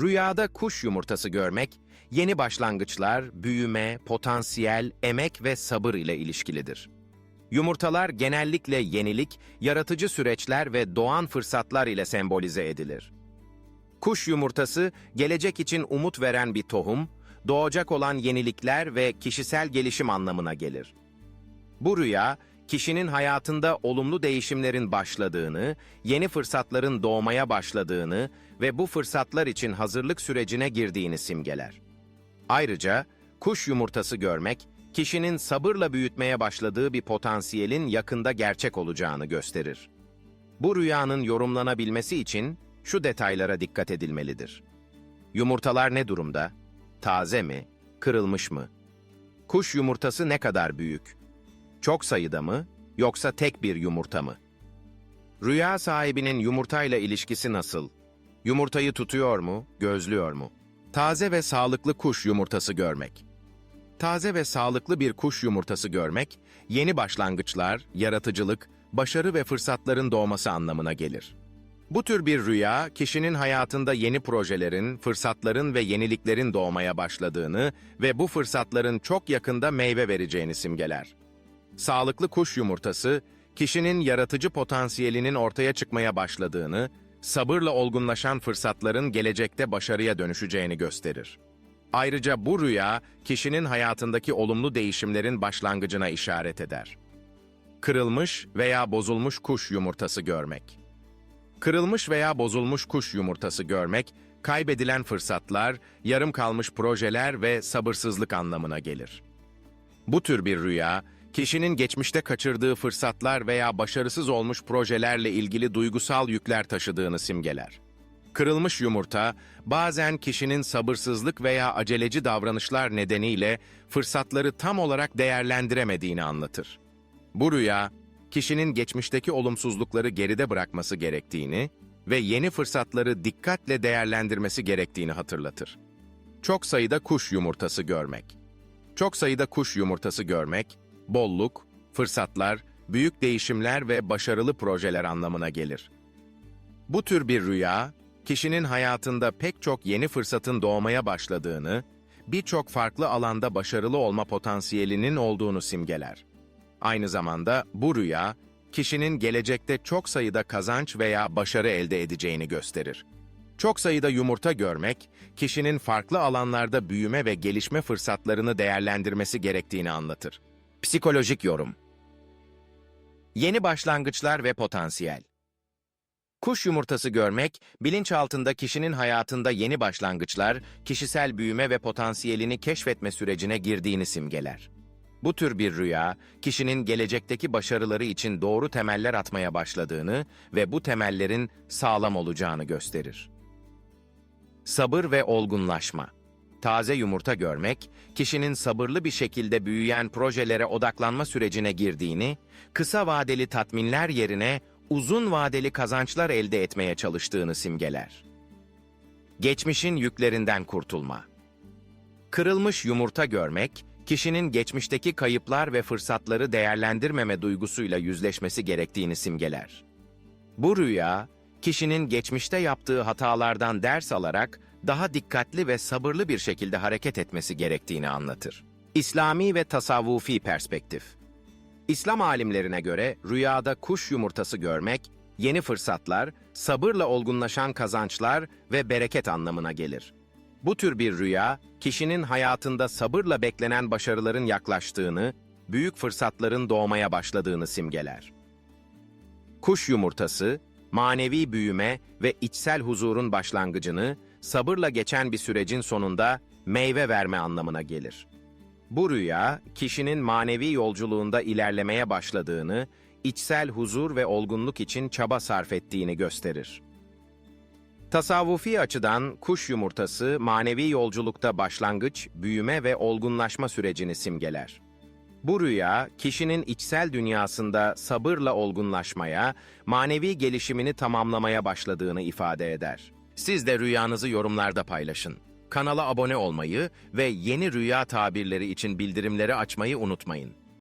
Rüyada kuş yumurtası görmek, yeni başlangıçlar, büyüme, potansiyel, emek ve sabır ile ilişkilidir. Yumurtalar genellikle yenilik, yaratıcı süreçler ve doğan fırsatlar ile sembolize edilir. Kuş yumurtası, gelecek için umut veren bir tohum, doğacak olan yenilikler ve kişisel gelişim anlamına gelir. Bu rüya, kişinin hayatında olumlu değişimlerin başladığını, yeni fırsatların doğmaya başladığını ve bu fırsatlar için hazırlık sürecine girdiğini simgeler. Ayrıca kuş yumurtası görmek, kişinin sabırla büyütmeye başladığı bir potansiyelin yakında gerçek olacağını gösterir. Bu rüyanın yorumlanabilmesi için şu detaylara dikkat edilmelidir. Yumurtalar ne durumda? Taze mi? Kırılmış mı? Kuş yumurtası ne kadar büyük? Çok sayıda mı yoksa tek bir yumurta mı? Rüya sahibinin yumurtayla ilişkisi nasıl? Yumurtayı tutuyor mu, gözlüyor mu? Taze ve sağlıklı kuş yumurtası görmek. Taze ve sağlıklı bir kuş yumurtası görmek, yeni başlangıçlar, yaratıcılık, başarı ve fırsatların doğması anlamına gelir. Bu tür bir rüya, kişinin hayatında yeni projelerin, fırsatların ve yeniliklerin doğmaya başladığını ve bu fırsatların çok yakında meyve vereceğini simgeler. Sağlıklı kuş yumurtası, kişinin yaratıcı potansiyelinin ortaya çıkmaya başladığını, sabırla olgunlaşan fırsatların gelecekte başarıya dönüşeceğini gösterir. Ayrıca bu rüya, kişinin hayatındaki olumlu değişimlerin başlangıcına işaret eder. Kırılmış veya bozulmuş kuş yumurtası görmek. Kırılmış veya bozulmuş kuş yumurtası görmek, kaybedilen fırsatlar, yarım kalmış projeler ve sabırsızlık anlamına gelir. Bu tür bir rüya, kişinin geçmişte kaçırdığı fırsatlar veya başarısız olmuş projelerle ilgili duygusal yükler taşıdığını simgeler. Kırılmış yumurta, bazen kişinin sabırsızlık veya aceleci davranışlar nedeniyle fırsatları tam olarak değerlendiremediğini anlatır. Bu rüya, kişinin geçmişteki olumsuzlukları geride bırakması gerektiğini ve yeni fırsatları dikkatle değerlendirmesi gerektiğini hatırlatır. Çok sayıda kuş yumurtası görmek. Çok sayıda kuş yumurtası görmek, bolluk, fırsatlar, büyük değişimler ve başarılı projeler anlamına gelir. Bu tür bir rüya, kişinin hayatında pek çok yeni fırsatın doğmaya başladığını, birçok farklı alanda başarılı olma potansiyelinin olduğunu simgeler. Aynı zamanda bu rüya, kişinin gelecekte çok sayıda kazanç veya başarı elde edeceğini gösterir. Çok sayıda yumurta görmek, kişinin farklı alanlarda büyüme ve gelişme fırsatlarını değerlendirmesi gerektiğini anlatır. Psikolojik yorum Yeni başlangıçlar ve potansiyel Kuş yumurtası görmek, bilinçaltında kişinin hayatında yeni başlangıçlar, kişisel büyüme ve potansiyelini keşfetme sürecine girdiğini simgeler. Bu tür bir rüya, kişinin gelecekteki başarıları için doğru temeller atmaya başladığını ve bu temellerin sağlam olacağını gösterir. Sabır ve olgunlaşma Taze yumurta görmek, kişinin sabırlı bir şekilde büyüyen projelere odaklanma sürecine girdiğini, kısa vadeli tatminler yerine uzun vadeli kazançlar elde etmeye çalıştığını simgeler. Geçmişin yüklerinden kurtulma. Kırılmış yumurta görmek, kişinin geçmişteki kayıplar ve fırsatları değerlendirmeme duygusuyla yüzleşmesi gerektiğini simgeler. Bu rüya, kişinin geçmişte yaptığı hatalardan ders alarak daha dikkatli ve sabırlı bir şekilde hareket etmesi gerektiğini anlatır. İslami ve tasavvufi perspektif İslam alimlerine göre rüyada kuş yumurtası görmek, yeni fırsatlar, sabırla olgunlaşan kazançlar ve bereket anlamına gelir. Bu tür bir rüya, kişinin hayatında sabırla beklenen başarıların yaklaştığını, büyük fırsatların doğmaya başladığını simgeler. Kuş yumurtası, manevi büyüme ve içsel huzurun başlangıcını, sabırla geçen bir sürecin sonunda meyve verme anlamına gelir. Bu rüya, kişinin manevi yolculuğunda ilerlemeye başladığını, içsel huzur ve olgunluk için çaba sarf ettiğini gösterir. Tasavvufi açıdan kuş yumurtası manevi yolculukta başlangıç, büyüme ve olgunlaşma sürecini simgeler. Bu rüya, kişinin içsel dünyasında sabırla olgunlaşmaya, manevi gelişimini tamamlamaya başladığını ifade eder. Siz de rüyanızı yorumlarda paylaşın. Kanala abone olmayı ve yeni rüya tabirleri için bildirimleri açmayı unutmayın.